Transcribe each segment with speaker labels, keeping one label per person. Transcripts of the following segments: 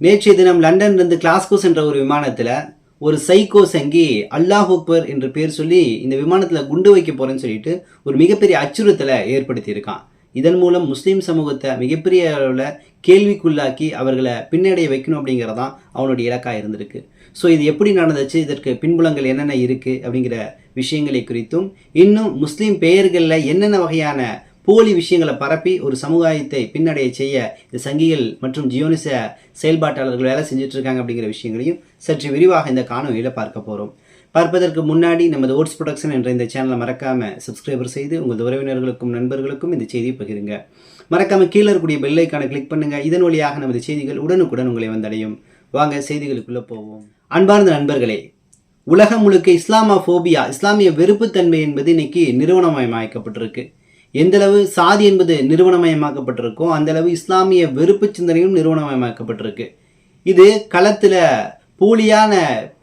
Speaker 1: நேற்றைய தினம் லண்டன்லேருந்து கிளாஸ்கோஸ் என்ற ஒரு விமானத்தில் ஒரு சைக்கோ சங்கி அல்லாஹ் அக்பர் என்று பேர் சொல்லி இந்த விமானத்தில் குண்டு வைக்க போகிறேன்னு சொல்லிட்டு ஒரு மிகப்பெரிய அச்சுறுத்தலை ஏற்படுத்தியிருக்கான். இதன் மூலம் முஸ்லீம் சமூகத்தை மிகப்பெரிய அளவில் கேள்விக்குள்ளாக்கி அவர்களை பின்னடைய வைக்கணும் அப்படிங்கிறதான் அவனுடைய இலக்காக இருந்திருக்கு. ஸோ இது எப்படி நடந்துச்சு? இதற்கு பின்புலங்கள் என்னென்ன இருக்குது அப்படிங்கிற விஷயங்களை குறித்தும் இன்னும் முஸ்லீம் பெயர்களில் என்னென்ன வகையான போலி விஷயங்களை பரப்பி ஒரு சமுதாயத்தை பின்னடைய செய்ய இந்த சங்கிகள் மற்றும் ஜியோனிச செயல்பாட்டாளர்கள் வேலை செஞ்சுட்டு இருக்காங்க அப்படிங்கிற விஷயங்களையும் சற்று விரிவாக இந்த காணொலியில் பார்க்க போகிறோம் பார்ப்பதற்கு முன்னாடி நமது ஓட்ஸ் ப்ரொடக்ஷன் என்ற இந்த சேனலை மறக்காம சப்ஸ்கிரைபர் செய்து உங்கள் உறவினர்களுக்கும் நண்பர்களுக்கும் இந்த செய்தியை பகிருங்க. மறக்காம கீழே இருக்கக்கூடிய பெல்லைக்கான கிளிக் பண்ணுங்க. இதன் வழியாக நமது செய்திகள் உடனுக்குடன் உங்களை வந்தடையும். வாங்க செய்திகளுக்குள்ள போவோம். அன்பார்ந்த நண்பர்களே உலகம் முழுக்க இஸ்லாமா ஃபோபியா இஸ்லாமிய வெறுப்புத்தன்மை என்பது இன்னைக்கு நிறுவனமயமாக்கப்பட்டிருக்கு எந்தளவு சாதி என்பது நிறுவனமயமாக்கப்பட்டிருக்கோ அந்தளவு இஸ்லாமிய வெறுப்பு சிந்தனையும் நிறுவனமயமாக்கப்பட்டிருக்கு. இது களத்தில் போலியான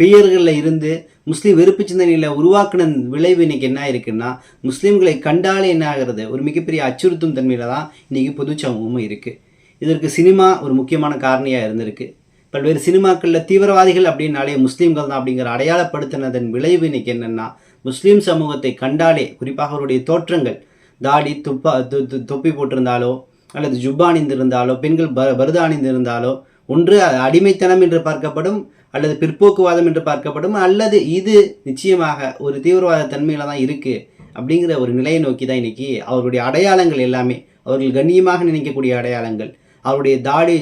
Speaker 1: பெயர்களில் இருந்து முஸ்லீம் வெறுப்பு சிந்தனையில் உருவாக்கின விளைவு இன்னைக்கு என்ன இருக்குன்னா முஸ்லீம்களை கண்டாலே என்ன ஆகிறது? ஒரு மிகப்பெரிய அச்சுறுத்தும் தன்மையில் தான் இன்னைக்கு பொது சமூகமும் இருக்குது இதற்கு சினிமா ஒரு முக்கியமான காரணியாக இருந்திருக்கு. பல்வேறு சினிமாக்களில் தீவிரவாதிகள் அப்படின்னாலே முஸ்லீம்கள் தான் அப்படிங்கிற அடையாளப்படுத்தினதன் விளைவு இன்னைக்கு என்னென்னா முஸ்லீம் சமூகத்தை கண்டாலே குறிப்பாக அவருடைய தோற்றங்கள் தாடி துப்பா து- தொப்பி போட்டிருந்தாலோ அல்லது ஜுப்பா அணிந்திருந்தாலோ பெண்கள் ப பருதா அணிந்திருந்தாலோ ஒன்று அடிமைத்தனம் என்று பார்க்கப்படும் அல்லது பிற்போக்குவாதம் என்று பார்க்கப்படும் அல்லது இது நிச்சயமாக ஒரு தீவிரவாத தன்மையில் தான் இருக்குது அப்படிங்கிற ஒரு நிலையை நோக்கி தான் இன்னைக்கு அவருடைய அடையாளங்கள் எல்லாமே அவர்கள் கண்ணியமாக நினைக்கக்கூடிய அடையாளங்கள். அவருடைய தாடி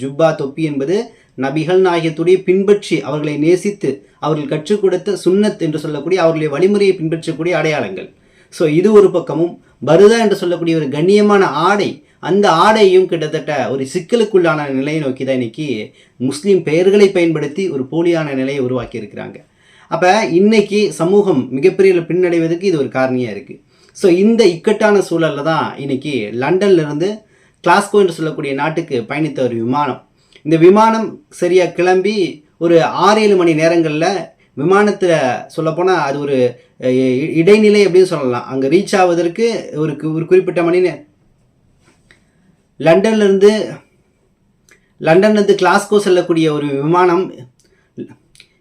Speaker 1: ஜுப்பா தொப்பி என்பது நபிகள் நாயகத்துடைய பின்பற்றி அவர்களை நேசித்து அவர்கள் கற்றுக் கொடுத்த சுன்னத் என்று சொல்லக்கூடிய அவர்களுடைய வழிமுறையை பின்பற்றக்கூடிய அடையாளங்கள். ஸோ இது ஒரு பக்கமும் பருதா என்று சொல்லக்கூடிய ஒரு கண்ணியமான ஆடை அந்த ஆடையும் கிட்டத்தட்ட ஒரு சிக்கலுக்குள்ளான நிலையை நோக்கி தான் இன்னைக்கு முஸ்லீம் பெயர்களை பயன்படுத்தி ஒரு போலியான நிலையை உருவாக்கி இருக்கிறாங்க அப்போ இன்னைக்கு சமூகம் மிகப்பெரிய பின்னடைவதற்கு இது ஒரு காரணியாக இருக்குது ஸோ இந்த இக்கட்டான சூழலில் தான் இன்னைக்கு லண்டன்லேருந்து கிளாஸ்கோ என்று சொல்லக்கூடிய நாட்டுக்கு பயணித்த ஒரு விமானம். இந்த விமானம் சரியாக கிளம்பி ஒரு ஆறு ஏழு மணி நேரங்களில் விமானத்தில் சொல்லப்போனால் அது ஒரு இ- இடைநிலை அப்படின்னு சொல்லலாம். அங்கே ரீச் ஆவதற்கு ஒரு ஒரு குறிப்பிட்ட மணி லண்டன்லேருந்து லண்டன்லேருந்து கிளாஸ்கோ செல்லக்கூடிய ஒரு விமானம்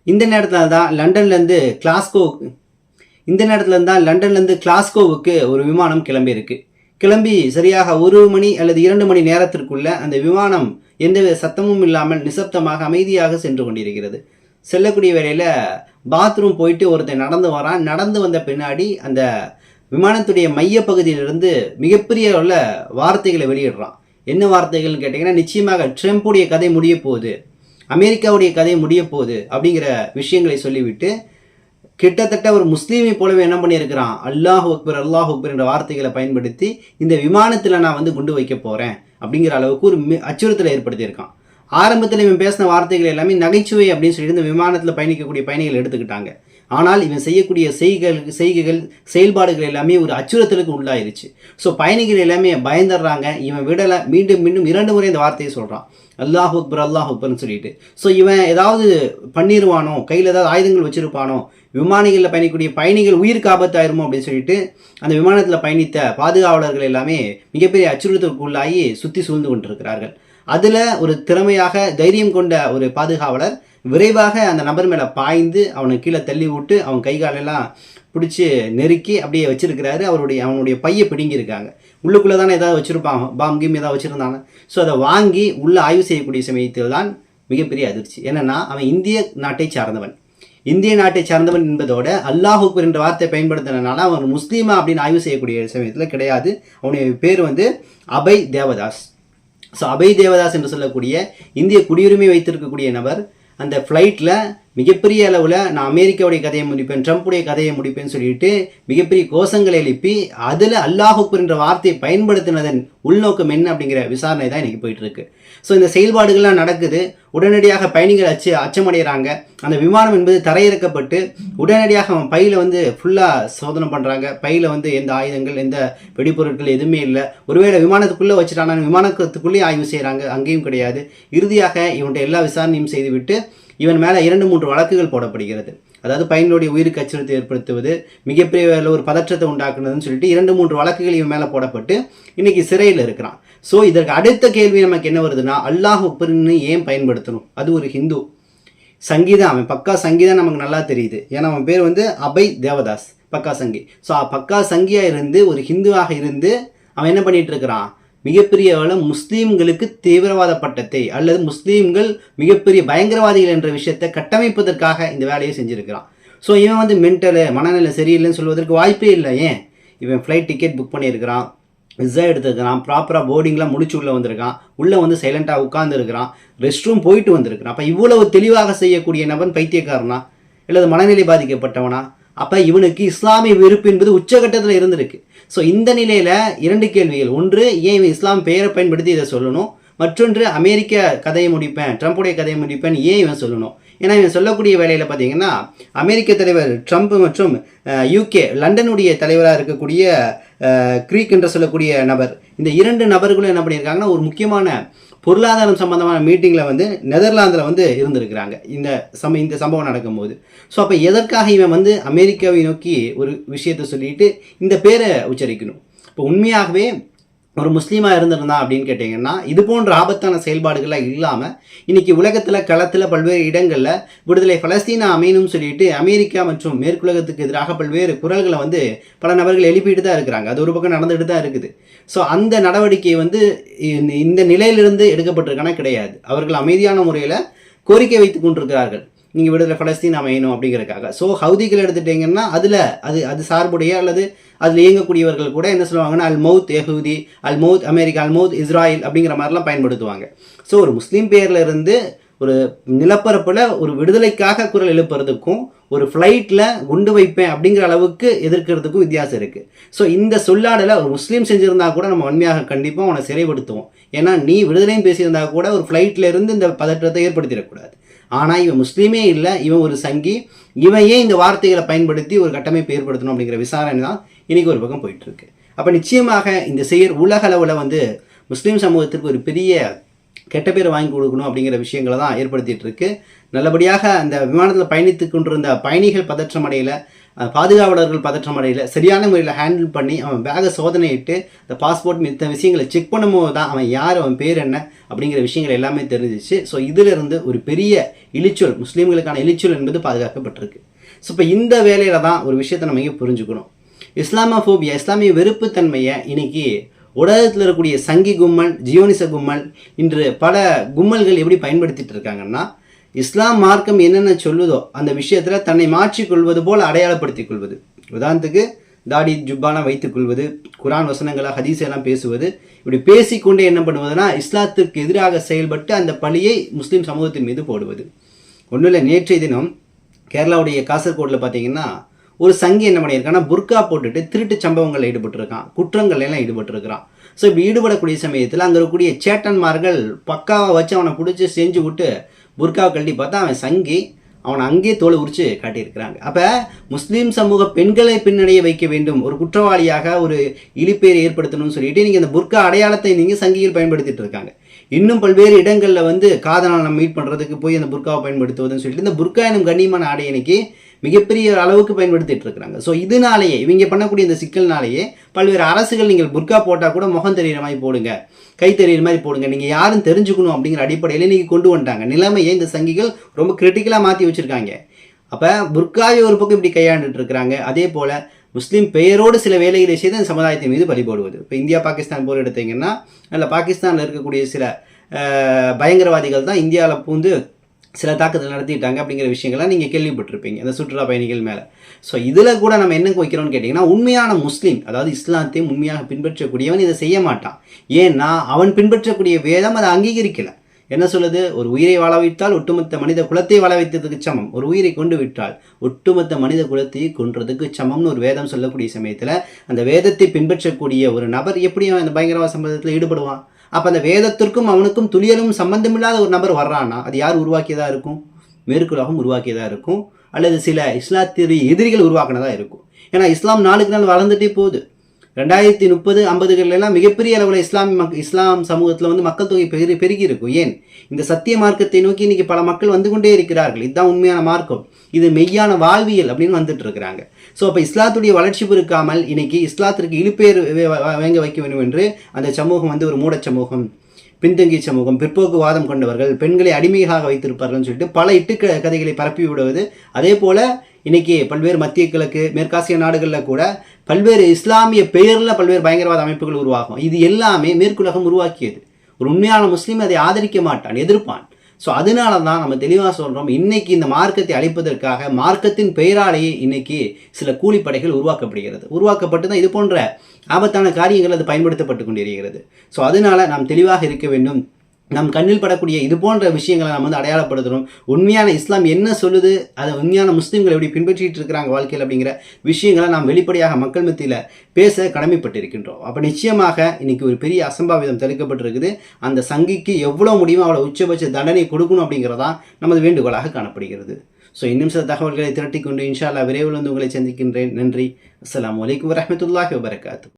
Speaker 1: இந்த நேரத்தில் தான் லண்டன்லேருந்து கிளாஸ்கோ இந்த நேரத்தில் தான் லண்டன்லேருந்து கிளாஸ்கோவுக்கு ஒரு விமானம் கிளம்பியிருக்கு கிளம்பி சரியாக ஒரு மணி அல்லது இரண்டு மணி நேரத்திற்குள்ள அந்த விமானம் எந்தவித சத்தமும் இல்லாமல் நிசப்தமாக அமைதியாக சென்று கொண்டிருக்கிறது. செல்லக்கூடிய வேலையில் பாத்ரூம் போயிட்டு ஒருத்தன் நடந்து வரான். நடந்து வந்த பின்னாடி அந்த விமானத்துடைய மையப்பகுதியிலிருந்து மிகப்பெரிய உள்ள வார்த்தைகளை வெளியிடுறான். என்ன வார்த்தைகள்னு கேட்டிங்கன்னா நிச்சயமாக ட்ரம்ப்புடைய கதை முடிய போகுது அமெரிக்காவுடைய கதை முடிய போகுது அப்படிங்கிற விஷயங்களை சொல்லிவிட்டு கிட்டத்தட்ட ஒரு முஸ்லீமை போலவே என்ன பண்ணியிருக்கிறான்? அல்லாஹ் அக்பர் அல்லாஹ் அக்பர் என்ற வார்த்தைகளை பயன்படுத்தி இந்த விமானத்தில் நான் வந்து குண்டு வைக்க போகிறேன் அப்படிங்கிற அளவுக்கு ஒரு மி- அச்சுறுத்தலை ஏற்படுத்தியிருக்கான். ஆரம்பத்தில் இவன் பேசின வார்த்தைகள் எல்லாமே நகைச்சுவை அப்படின்னு சொல்லி இந்த விமானத்தில் பயணிக்கக்கூடிய பயணிகள் எடுத்துக்கிட்டாங்க. ஆனால் இவன் செய்யக்கூடிய செய்கைகள் செய்கைகள் செயல்பாடுகள் எல்லாமே ஒரு அச்சுறுத்தலுக்கு உள்ளாயிருச்சு. ஸோ பயணிகள் எல்லாமே பயந்துடுறாங்க. இவன் விடலை. மீண்டும் மீண்டும் இரண்டு முறை இந்த வார்த்தையை சொல்கிறான் அல்லாஹ் அக்பர் அல்லாஹ் அக்பர்னு சொல்லிட்டு. ஸோ இவன் ஏதாவது பண்ணிடுவானோ கையில் ஏதாவது ஆயுதங்கள் வச்சிருப்பானோ விமானிகளில் பயணிக்கக்கூடிய பயணிகள் உயிருக்கு ஆபத்தாயிருமோ அப்படின்னு சொல்லிட்டு அந்த விமானத்தில் பயணித்த பாதுகாவலர்கள் எல்லாமே மிகப்பெரிய அச்சுறுத்தலுக்கு உள்ளாகி சுற்றி சூழ்ந்து கொண்டிருக்கிறார்கள். அதில் ஒரு திறமையாக தைரியம் கொண்ட ஒரு பாதுகாவலர் விரைவாக அந்த நபர் மேலே பாய்ந்து அவனை கீழே தள்ளி விட்டு அவன் கை காலெல்லாம் பிடிச்சி நெருக்கி அப்படியே வச்சிருக்கிறாரு. அவருடைய அவனுடைய பையை பிடுங்கியிருக்காங்க. உள்ளுக்குள்ளே தானே ஏதாவது வச்சுருப்பான் பாம் கீம் ஏதாவது வச்சுருந்தாங்க. ஸோ அதை வாங்கி உள்ளே ஆய்வு செய்யக்கூடிய சமயத்தில் தான் மிகப்பெரிய அதிர்ச்சி. என்னன்னா அவன் இந்திய நாட்டை சார்ந்தவன். இந்திய நாட்டை சார்ந்தவன் என்பதோட அல்லாஹ் என்ற வார்த்தை பயன்படுத்தினால அவன் முஸ்லீமா அப்படின்னு ஆய்வு செய்யக்கூடிய சமயத்தில் கிடையாது. அவனுடைய பேர் வந்து அபய் தேவதாஸ். ஸோ அபய் தேவதாஸ் என்று சொல்லக்கூடிய இந்திய குடியுரிமை வைத்திருக்கக்கூடிய நபர் அந்த ஃப்ளைட்டில் மிகப்பெரிய அளவில் நான் அமெரிக்காவுடைய கதையை முடிப்பேன் ட்ரம்ப்புடைய கதையை முடிப்பேன்னு சொல்லிட்டு மிகப்பெரிய கோஷங்களை எழுப்பி அதில் அல்லாஹ் என்ற வார்த்தையை பயன்படுத்தினதன் உள்நோக்கம் என்ன அப்படிங்கிற விசாரணை தான் இன்றைக்கி போயிட்டுருக்கு ஸோ இந்த செயல்பாடுகள்லாம் நடக்குது. உடனடியாக பயணிகள் அச்சு அச்சமடைகிறாங்க. அந்த விமானம் என்பது தரையிறக்கப்பட்டு உடனடியாக அவன் வந்து ஃபுல்லாக சோதனை பண்ணுறாங்க பையில் வந்து எந்த ஆயுதங்கள் எந்த வெடிப்பொருட்கள் எதுவுமே இல்லை. ஒருவேளை விமானத்துக்குள்ளே வச்சுட்டானா? விமானத்துக்குள்ளேயே ஆய்வு செய்கிறாங்க அங்கேயும் கிடையாது. இறுதியாக இவன்கிட்ட எல்லா விசாரணையும் செய்துவிட்டு இவன் மேலே இரண்டு மூன்று வழக்குகள் போடப்படுகிறது. அதாவது பயனுடைய உயிருக்கு அச்சுறுத்தல் ஏற்படுத்துவது மிகப்பெரிய அளவு ஒரு பதற்றத்தை உண்டாக்குனதுன்னு சொல்லிட்டு இரண்டு மூன்று வழக்குகள் இவன் மேலே போடப்பட்டு இன்னைக்கு சிறையில் இருக்கிறான். ஸோ இதற்கு அடுத்த கேள்வி நமக்கு என்ன வருதுன்னா அல்லாஹ் அக்பர்னு ஏன் பயன்படுத்தணும்? அது ஒரு ஹிந்து. சங்கீதம் அவன் பக்கா சங்கீதம் நமக்கு நல்லா தெரியுது. ஏன்னா அவன் பேர் வந்து அபய் தேவதாஸ் பக்கா சங்கி. ஸோ பக்கா சங்கியாக இருந்து ஒரு ஹிந்துவாக இருந்து அவன் என்ன பண்ணிட்டு இருக்கிறான்? மிகப்பெரிய அளவு முஸ்லீம்களுக்கு தீவிரவாத பட்டத்தை அல்லது முஸ்லீம்கள் மிகப்பெரிய பயங்கரவாதிகள் என்ற விஷயத்தை கட்டமைப்பதற்காக இந்த வேலையை செஞ்சுருக்கிறான். ஸோ இவன் வந்து மென்டலு மனநிலை சரியில்லைன்னு சொல்வதற்கு வாய்ப்பே இல்லை ஏன்? இவன் ஃப்ளைட் டிக்கெட் புக் பண்ணியிருக்கிறான் விசா எடுத்துருக்கிறான் ப்ராப்பராக போர்டிங்லாம் முடிச்சு உள்ளே வந்திருக்கான் உள்ளே வந்து சைலண்ட்டாக உட்காந்துருக்கிறான் ரெஸ்ட் ரூம் போயிட்டு வந்திருக்கிறான். அப்போ இவ்வளவு தெளிவாக செய்யக்கூடிய நபன் பைத்தியக்காரனா? அல்லது மனநிலை பாதிக்கப்பட்டவனா? அப்போ இவனுக்கு இஸ்லாமிய வெறுப்பு என்பது உச்சகட்டத்தில் இருந்திருக்கு. ஸோ இந்த நிலையில் இரண்டு கேள்விகள். ஒன்று ஏன் இவன் இஸ்லாம் பெயரை பயன்படுத்தி இதை சொல்லணும்? மற்றொன்று அமெரிக்க கதையை முடிப்பேன் ட்ரம்ப்புடைய கதையை முடிப்பேன் ஏன் இவன் சொல்லணும்? ஏன்னா இவன் சொல்லக்கூடிய வேலையில் பார்த்தீங்கன்னா அமெரிக்க தலைவர் ட்ரம்ப் மற்றும் யூகே லண்டனுடைய தலைவராக இருக்கக்கூடிய க்ரீக் என்று சொல்லக்கூடிய நபர். இந்த இரண்டு நபர்களும் என்ன பண்ணியிருக்காங்கன்னா ஒரு முக்கியமான பொருளாதாரம் சம்பந்தமான மீட்டிங்கில் வந்து நெதர்லாந்தில் வந்து இருந்திருக்கிறாங்க. இந்த சம இந்த சம்பவம் நடக்கும்போது. ஸோ அப்போ எதற்காக இவன் வந்து அமெரிக்காவை நோக்கி ஒரு விஷயத்தை சொல்லிட்டு இந்த பேரை உச்சரிக்கணும்? இப்போ உண்மையாகவே ஒரு முஸ்லீமாக இருந்திருந்தா அப்படின்னு கேட்டிங்கன்னா இது போன்ற ஆபத்தான செயல்பாடுகள்லாம் இல்லாமல் இன்றைக்கி உலகத்தில் களத்தில் பல்வேறு இடங்களில் விடுதலை பலஸ்தீனா அமையணும்னு சொல்லிட்டு அமெரிக்கா மற்றும் மேற்குலகத்துக்கு எதிராக பல்வேறு குரல்களை வந்து பல நபர்கள் எழுப்பிட்டு தான் இருக்கிறாங்க. அது ஒரு பக்கம் நடந்துகிட்டு தான் இருக்குது. ஸோ அந்த நடவடிக்கை வந்து இந்த- இந்த நிலையிலிருந்து எடுக்கப்பட்டிருக்கான கிடையாது. அவர்கள் அமைதியான முறையில் கோரிக்கை வைத்து கொண்டிருக்கிறார்கள். நீங்கள் விடுதலை பலஸ்தீன் அமையணும் அப்படிங்கிறதுக்காக. ஸோ ஹவுதிகள் எடுத்துட்டீங்கன்னா அதில் அது அது சார்புடைய அல்லது அதில் இயங்கக்கூடியவர்கள் கூட என்ன சொல்லுவாங்கன்னா அல் மவுத் எஹூதி அல் மவுத் அமெரிக்கா அல் மவுத் இஸ்ராயில் அப்படிங்கிற மாதிரிலாம் பயன்படுத்துவாங்க. ஸோ ஒரு முஸ்லீம் பேரில் இருந்து ஒரு நிலப்பரப்பில் ஒரு விடுதலைக்காக குரல் எழுப்புறதுக்கும் ஒரு ஃப்ளைட்டில் குண்டு வைப்பேன் அப்படிங்கிற அளவுக்கு எதிர்க்கிறதுக்கும் வித்தியாசம் இருக்குது ஸோ இந்த சொல்லாடலை ஒரு முஸ்லீம் செஞ்சுருந்தா கூட நம்ம உண்மையாக கண்டிப்பாக அவனை சிறைப்படுத்துவோம். ஏன்னா நீ விடுதலையும் பேசியிருந்தா கூட ஒரு ஃப்ளைட்டில் இருந்து இந்த பதற்றத்தை ஏற்படுத்திடக்கூடாது. ஆனால் இவன் முஸ்லீமே இல்லை இவன் ஒரு சங்கி இவன் ஏன் இந்த வார்த்தைகளை பயன்படுத்தி ஒரு கட்டமைப்பு ஏற்படுத்தணும் அப்படிங்கிற விசாரணை தான் இன்னைக்கு ஒரு பக்கம் போயிட்டுருக்கு. அப்போ நிச்சயமாக இந்த செயல் உலக அளவில் வந்து முஸ்லீம் சமூகத்திற்கு ஒரு பெரிய கெட்ட பேர் வாங்கி கொடுக்கணும் அப்படிங்கிற விஷயங்களை தான் ஏற்படுத்திகிட்டு இருக்கு நல்லபடியாக அந்த விமானத்தில் பயணித்து கொண்டிருந்த பயணிகள் பதற்றம் அடையல. பாதுகாவலர்கள் பதற்றம் அடையில். சரியான முறையில் ஹேண்டில் பண்ணி அவன் பேகை சோதனையிட்டு இந்த பாஸ்போர்ட் மித்த விஷயங்களை செக் பண்ணும்போது தான் அவன் யார் அவன் பேர் என்ன அப்படிங்கிற விஷயங்கள் எல்லாமே தெரிஞ்சிச்சு. ஸோ இதிலிருந்து ஒரு பெரிய இழிச்சொல் முஸ்லீம்களுக்கான இழிச்சொல் என்பது பாதுகாக்கப்பட்டிருக்கு. ஸோ இப்போ இந்த வேலையில் தான் ஒரு விஷயத்தை நம்ம இங்கே புரிஞ்சுக்கணும். இஸ்லாமோபியா இஸ்லாமிய வெறுப்புத்தன்மையை இன்னைக்கு உலகத்தில் இருக்கக்கூடிய சங்கி கும்மல் ஜியோனிச கும்மல் இன்று பல கும்மல்கள் எப்படி பயன்படுத்திட்டு இருக்காங்கன்னா இஸ்லாம் மார்க்கம் என்னென்ன சொல்லுதோ அந்த விஷயத்தில் தன்னை மாற்றிக்கொள்வது போல் அடையாளப்படுத்திக் கொள்வது. உதாரணத்துக்கு தாடி ஜுப்பாலாம் வைத்துக் கொள்வது குரான் வசனங்களாக ஹதீசெல்லாம் பேசுவது இப்படி பேசிக்கொண்டே என்ன பண்ணுவதுன்னா இஸ்லாத்திற்கு எதிராக செயல்பட்டு அந்த பழியை முஸ்லீம் சமூகத்தின் மீது போடுவது. ஒன்றும் இல்லை நேற்றைய தினம் கேரளாவுடைய காசர்கோட்டில் பார்த்தீங்கன்னா ஒரு சங்கி என்ன பண்ணியிருக்கான்னா புர்கா போட்டுட்டு திருட்டு சம்பவங்களில் ஈடுபட்டிருக்கான். குற்றங்கள் எல்லாம் ஈடுபட்டிருக்கிறான். ஸோ இப்படி ஈடுபடக்கூடிய சமயத்தில் அங்கே இருக்கக்கூடிய சேட்டன்மார்கள் பக்காவாக வச்சு அவனை பிடிச்சி செஞ்சு விட்டு புர்காவை கழட்டி பார்த்தா அவன் சங்கி அவனை அங்கேயே தோலை உரிச்சு காட்டியிருக்கிறாங்க. அப்போ முஸ்லீம் சமூக பெண்களை பின்னடைய வைக்க வேண்டும். ஒரு குற்றவாளியாக ஒரு இழிப்பேர் ஏற்படுத்தணும்னு சொல்லிட்டு நீங்கள் இந்த புர்கா அடையாளத்தை நீங்கள் சங்கியில் பயன்படுத்திட்டு இருக்காங்க. இன்னும் பல்வேறு இடங்களில் வந்து காதலால் நம்ம மீட் பண்ணுறதுக்கு போய் அந்த புர்காவை பயன்படுத்துவதுன்னு சொல்லிட்டு இந்த புர்கா எனும் கண்ணியமான ஆடை இன்னைக்கு மிகப்பெரிய அளவுக்கு பயன்படுத்திட்டு இருக்கிறாங்க. ஸோ இதனாலேயே இவங்க பண்ணக்கூடிய இந்த சிக்கல்னாலேயே பல்வேறு அரசுகள் நீங்கள் புர்கா போட்டால் கூட முகம் தெரிகிற மாதிரி போடுங்க. கை தெரிகிற மாதிரி போடுங்க. நீங்கள் யாரும் தெரிஞ்சுக்கணும் அப்படிங்கிற அடிப்படையில் இன்றைக்கி கொண்டு வந்துட்டாங்க. நிலைமையை இந்த சங்கிகள் ரொம்ப கிரிட்டிக்கலாக மாற்றி வச்சுருக்காங்க. அப்போ புர்காவை ஒரு பக்கம் இப்படி கையாண்டுட்டு இருக்கிறாங்க. அதே போல் முஸ்லீம் பெயரோடு சில வேலைகளை செய்து அந்த சமுதாயத்தின் மீது பலி போடுவது. இப்போ இந்தியா பாகிஸ்தான் போர் எடுத்தீங்கன்னா அதில் பாகிஸ்தானில் இருக்கக்கூடிய சில பயங்கரவாதிகள் தான் இந்தியாவில் பூந்து சில தாக்குதல் நடத்திட்டாங்க அப்படிங்கிற விஷயங்கள்லாம் நீங்கள் கேள்விப்பட்டிருப்பீங்க அந்த சுற்றுலா பயணிகள் மேலே. ஸோ இதில் கூட நம்ம என்ன வைக்கிறோம்னு கேட்டிங்கன்னா உண்மையான முஸ்லீம் அதாவது இஸ்லாத்தையும் உண்மையாக பின்பற்றக்கூடியவன் இதை செய்ய மாட்டான். ஏன்னா அவன் பின்பற்றக்கூடிய வேதம் அதை அங்கீகரிக்கலை. என்ன சொல்லுது? ஒரு உயிரை வாழ வைத்தால் ஒட்டுமொத்த மனித குலத்தை வாழ வைத்ததுக்கு சமம். ஒரு உயிரை கொண்டு விட்டால் ஒட்டுமொத்த மனித குலத்தை கொன்றதுக்கு சமம்னு ஒரு வேதம் சொல்லக்கூடிய சமயத்தில் அந்த வேதத்தை பின்பற்றக்கூடிய ஒரு நபர் எப்படி அந்த பயங்கரவாத சம்பவத்தில் ஈடுபடுவான். அப்போ அந்த வேதத்திற்கும் அவனுக்கும் துளியலும் சம்பந்தமில்லாத ஒரு நபர் வர்றான்னா அது யார் உருவாக்கியதாக இருக்கும்? மேற்குலகம் உருவாக்கியதாக இருக்கும். அல்லது சில இஸ்லாத்திய எதிரிகள் உருவாக்கினதாக இருக்கும். ஏன்னா இஸ்லாம் நாளுக்கு நாள் வளர்ந்துட்டே போகுது. ரெண்டாயிரத்தி முப்பது ஐம்பதுகள்ல எல்லாம் மிகப்பெரிய அளவில் இஸ்லாமிய மக் இஸ்லாம் சமூகத்தில் வந்து மக்கள் தொகை பெருகி பெருகி இருக்கும் ஏன்? இந்த சத்திய மார்க்கத்தை நோக்கி இன்னைக்கு பல மக்கள் வந்து கொண்டே இருக்கிறார்கள். இதுதான் உண்மையான மார்க்கம். இது மெய்யான வாழ்வியல் அப்படின்னு வந்துட்டு இருக்கிறாங்க. ஸோ அப்போ இஸ்லாத்துடைய வளர்ச்சி பெருக்காமல் இன்னைக்கு இஸ்லாத்திற்கு இழுப்பேர் வேங்க வைக்க வேண்டும் என்று அந்த சமூகம் வந்து ஒரு மூடச் சமூகம் பின்தங்கிய சமூகம் பிற்போக்குவாதம் கொண்டவர்கள் பெண்களை அடிமையாக வைத்திருப்பார்கள்னு சொல்லிட்டு பல இட்டு க- கதைகளை பரப்பி விடுவது அதே போல இன்றைக்கி பல்வேறு மத்திய கிழக்கு மேற்காசிய நாடுகளில் கூட பல்வேறு இஸ்லாமிய பெயரில் பல்வேறு பயங்கரவாத அமைப்புகள் உருவாகும். இது எல்லாமே மேற்குலகம் உருவாக்கியது. ஒரு உண்மையான முஸ்லீம் அதை ஆதரிக்க மாட்டான் எதிர்ப்பான். ஸோ அதனால தான் நம்ம தெளிவாக சொல்கிறோம் இன்றைக்கி இந்த மார்க்கத்தை அழிப்பதற்காக மார்க்கத்தின் பெயராலேயே இன்னைக்கு சில கூலிப்படைகள் உருவாக்கப்படுகிறது. உருவாக்கப்பட்டு தான் இது போன்ற ஆபத்தான காரியங்கள் அது பயன்படுத்தப்பட்டு கொண்டிருக்கிறது. ஸோ அதனால நாம் தெளிவாக இருக்க வேண்டும். நம் கண்ணில் படக்கூடிய இது போன்ற விஷயங்களை நம்ம வந்து அடையாளப்படுத்துகிறோம் உண்மையான இஸ்லாம் என்ன சொல்லுது? அதை உண்மையான முஸ்லீம்கள் எப்படி பின்பற்றிட்டு இருக்கிறாங்க வாழ்க்கையில் அப்படிங்கிற விஷயங்களை நாம் வெளிப்படையாக மக்கள் மத்தியில் பேச கடமைப்பட்டிருக்கின்றோம். அப்போ நிச்சயமாக இன்னைக்கு ஒரு பெரிய அசம்பாவிதம் தடுக்கப்பட்டிருக்குது. அந்த சங்கிக்கு எவ்வளோ முடியுமோ அவ்வளோ உச்சபட்ச தண்டனை கொடுக்கணும் அப்படிங்கிறதான் நமது வேண்டுகோளாக காணப்படுகிறது. ஸோ இன்னும் சில தகவல்களை திரட்டிக்கொண்டு இன்ஷா விரைவில் வந்து உங்களை சந்திக்கின்றேன். நன்றி. அஸ்லாம் வலைக்கம் வரமத்துல்லாஹி வபரகாத்து